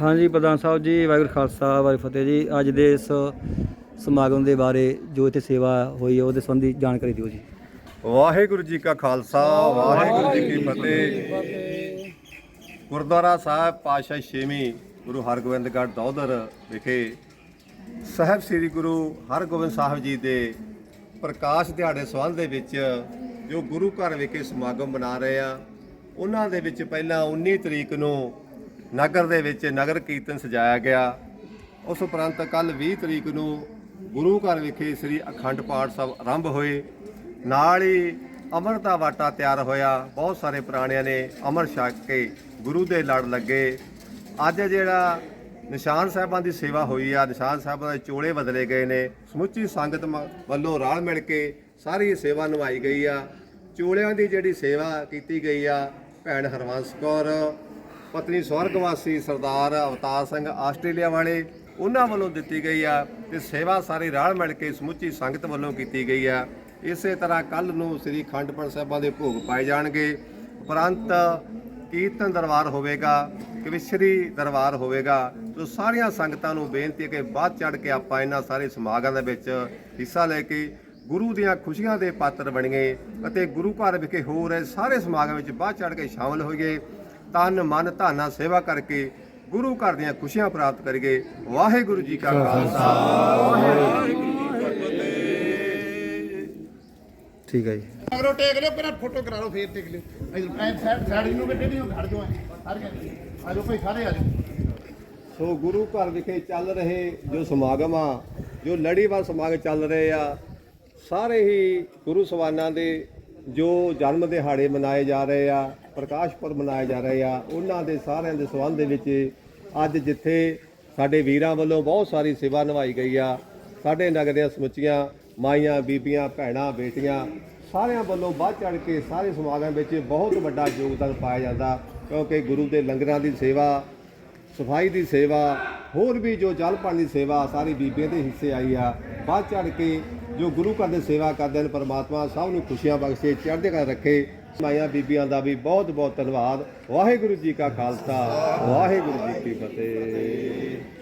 ਹਾਂਜੀ, ਪ੍ਰਧਾਨ ਸਾਹਿਬ ਜੀ, ਵਾਹਿਗੁਰੂ ਖਾਲਸਾ, ਵਾਹਿਗੁਰੂ ਫਤਿਹ ਜੀ। ਅੱਜ ਦੇ ਇਸ ਸਮਾਗਮ ਦੇ ਬਾਰੇ ਜੋ ਇੱਥੇ ਸੇਵਾ ਹੋਈ ਹੈ, ਉਹਦੇ ਸੰਬੰਧੀ ਜਾਣਕਾਰੀ ਦਿਓ ਜੀ। ਵਾਹਿਗੁਰੂ ਜੀ ਕਾ ਖਾਲਸਾ, ਵਾਹਿਗੁਰੂ ਜੀ ਕੀ ਫਤਿਹ। ਗੁਰਦੁਆਰਾ ਸਾਹਿਬ ਪਾਤਸ਼ਾਹ ਛੇਵੀਂ ਗੁਰੂ ਹਰਗੋਬਿੰਦਗੜ੍ਹ ਦੌਦਰ ਵਿਖੇ ਸਾਹਿਬ ਸ੍ਰੀ ਗੁਰੂ ਹਰਗੋਬਿੰਦ ਸਾਹਿਬ ਜੀ ਦੇ ਪ੍ਰਕਾਸ਼ ਦਿਹਾੜੇ ਸੰਬੰਧ ਦੇ ਵਿੱਚ ਜੋ ਗੁਰੂ ਘਰ ਵਿਖੇ ਸਮਾਗਮ ਮਨਾ ਰਹੇ ਆ, ਉਹਨਾਂ ਦੇ ਵਿੱਚ ਪਹਿਲਾਂ 19 ਤਰੀਕ ਨੂੰ ਨਗਰ ਦੇ ਵਿੱਚ ਨਗਰ ਕੀਰਤਨ ਸਜਾਇਆ ਗਿਆ। ਉਸ ਉਪਰੰਤ ਕੱਲ 20 ਤਰੀਕ ਨੂੰ ਗੁਰੂ ਘਰ ਵਿਖੇ ਸ੍ਰੀ ਅਖੰਡ ਪਾਠ ਸਾਹਿਬ ਆਰੰਭ ਹੋਏ। ਨਾਲ ਹੀ ਅੰਮ੍ਰਿਤ ਦਾ ਵਾਟਾ ਤਿਆਰ ਹੋਇਆ। ਬਹੁਤ ਸਾਰੇ ਪ੍ਰਾਣਿਆਂ ਨੇ ਅਮਰ ਛਕ ਕੇ ਗੁਰੂ ਦੇ ਲੜ ਲੱਗੇ। ਅੱਜ ਜਿਹੜਾ ਨਿਸ਼ਾਨ ਸਾਹਿਬਾਂ ਦੀ ਸੇਵਾ ਹੋਈ ਆ, ਨਿਸ਼ਾਨ ਸਾਹਿਬਾਂ ਦੇ ਚੋਲੇ ਬਦਲੇ ਗਏ ਨੇ। ਸਮੁੱਚੀ ਸੰਗਤ ਮ- ਵੱਲੋਂ ਰਲ ਮਿਲ ਕੇ ਸਾਰੀ ਸੇਵਾ ਨਿਭਾਈ ਗਈ ਆ। ਚੋਲਿਆਂ ਦੀ ਜਿਹੜੀ ਸੇਵਾ ਕੀਤੀ ਗਈ ਆ, ਭੈਣ ਹਰਵੰਸ ਕੌਰ ਪਤਨੀ ਸਵਰਗਵਾਸੀ ਸਰਦਾਰ ਅਵਤਾਰ ਸਿੰਘ ਆਸਟ੍ਰੇਲੀਆ ਵਾਲੇ, ਉਹਨਾਂ ਵੱਲੋਂ ਦਿੱਤੀ ਗਈ ਆ ਤੇ ਸੇਵਾ ਸਾਰੀ ਰਲ ਮਿਲ ਕੇ ਸਮੁੱਚੀ ਸੰਗਤ ਵੱਲੋਂ ਕੀਤੀ ਗਈ ਆ। ਇਸੇ ਤਰ੍ਹਾਂ ਕੱਲ ਨੂੰ ਸ੍ਰੀ ਖੰਡ ਸਾਹਿਬਾਂ ਦੇ ਭੋਗ ਪਾਏ ਜਾਣਗੇ। ਉਪਰੰਤ ਕੀਰਤਨ ਦਰਬਾਰ ਹੋਵੇਗਾ, ਕਵਿਸ਼ਰੀ ਦਰਬਾਰ ਹੋਵੇਗਾ ਸੋ ਸਾਰੀਆਂ ਸੰਗਤਾਂ ਨੂੰ ਬੇਨਤੀ ਹੈ ਕਿ ਬਾਅਦ ਚੜ ਕੇ ਆਪਾਂ ਇਹਨਾਂ ਸਾਰੇ ਸਮਾਗਮਾਂ ਦੇ ਵਿੱਚ ਹਿੱਸਾ ਲੈ ਕੇ ਗੁਰੂ ਦੀਆਂ ਖੁਸ਼ੀਆਂ ਦੇ ਪਾਤਰ ਬਣੀਏ ਅਤੇ ਗੁਰੂ ਘਰ ਵਿਖੇ ਹੋ ਰਹੇ ਸਾਰੇ ਸਮਾਗਮ ਵਿੱਚ ਵੱਧ ਚੜ ਕੇ ਸ਼ਾਮਲ ਹੋਈਏ। ਤਨ ਮਨ ਧਾਨਾ ਸੇਵਾ ਕਰਕੇ ਗੁਰੂ ਘਰ ਦੀਆਂ ਖੁਸ਼ੀਆਂ ਪ੍ਰਾਪਤ ਕਰੀਏ। ਵਾਹਿਗੁਰੂ ਜੀ ਕਾ ਖਾਲਸਾ। ਵਾਹਿਗੁਰੂ ਜੀ ਕੀ ਫਤਿਹ ਠੀਕ ਹੈ ਜੀ। ਅਗਰੋ ਟੇਕ ਲਿਓ ਪਹਿਲਾਂ ਫੋਟੋ ਕਰਾ ਲਓ ਫੇਰ ਟੇਕ ਲਿਓ। ਇਧਰ ਪੈਨ ਸਾਈਡ ਸਾਈਡ ਨੂੰ ਬੈਠੇ ਨਹੀਂ ਖੜ ਜਾਓ ਸਾਰੇ ਆ ਜਾਓ ਭਾਈ ਸਾਰੇ ਆ ਜਾਓ। ਸੋ ਗੁਰੂ ਘਰ ਵਿਖੇ ਚੱਲ ਰਹੇ ਜੋ ਸਮਾਗਮ ਆ ਜੋ ਲੜੀਵਾਰ ਸਮਾਗਮ ਚੱਲ ਰਹੇ ਆ ਸਾਰੇ ਹੀ ਗੁਰੂ ਸਵਾਨਾਂ ਦੇ ਜੋ ਜਨਮ ਦਿਹਾੜੇ ਮਨਾਏ ਜਾ ਰਹੇ ਆ ਪ੍ਰਕਾਸ਼ ਪੁਰਬ ਮਨਾਏ ਜਾ ਰਹੇ ਆ। ਉਹਨਾਂ ਦੇ ਸਾਰਿਆਂ ਦੇ ਸੰਬੰਧ ਦੇ ਵਿੱਚ ਅੱਜ ਜਿੱਥੇ ਸਾਡੇ ਵੀਰਾਂ ਵੱਲੋਂ ਬਹੁਤ ਸਾਰੀ ਸੇਵਾ ਨਿਭਾਈ ਗਈ ਆ। ਸਾਡੇ ਨਗਰ ਦੀਆਂ ਸਮੁੱਚੀਆਂ ਮਾਈਆਂ, ਬੀਬੀਆਂ, ਭੈਣਾਂ, ਬੇਟੀਆਂ ਸਾਰਿਆਂ ਵੱਲੋਂ ਵੱਧ ਚੜ ਕੇ ਸਾਰੇ ਸਮਾਗਮ ਵਿੱਚ ਬਹੁਤ ਵੱਡਾ ਯੋਗਦਾਨ ਪਾਇਆ ਜਾਂਦਾ। ਕਿਉਂਕਿ ਗੁਰੂ ਦੇ ਲੰਗਰਾਂ ਦੀ ਸੇਵਾ, ਸਫ਼ਾਈ ਦੀ ਸੇਵਾ, ਹੋਰ ਵੀ ਜੋ ਜਲ ਪਾਣੀ ਦੀ ਸੇਵਾ ਸਾਰੀ ਬੀਬੀਆਂ ਦੇ ਹਿੱਸੇ ਆਈ ਆ। ਵੱਧ ਚੜ ਕੇ ਜੋ ਗੁਰੂ ਘਰ ਦੇ ਸੇਵਾ ਕਰਦੇ ਹਨ, ਪਰਮਾਤਮਾ ਸਭ ਨੂੰ ਖੁਸ਼ੀਆਂ ਬਖਸ਼ੇ, ਚੜ੍ਹਦੇ ਕਲਾ ਰੱਖੇ। ਮਾਈਆਂ ਬੀਬੀਆਂ ਦਾ ਵੀ ਬਹੁਤ ਬਹੁਤ ਧੰਨਵਾਦ। ਵਾਹਿਗੁਰੂ ਜੀ ਕਾ ਖਾਲਸਾ, ਵਾਹਿਗੁਰੂ ਜੀ ਕੀ ਫਤਿਹ।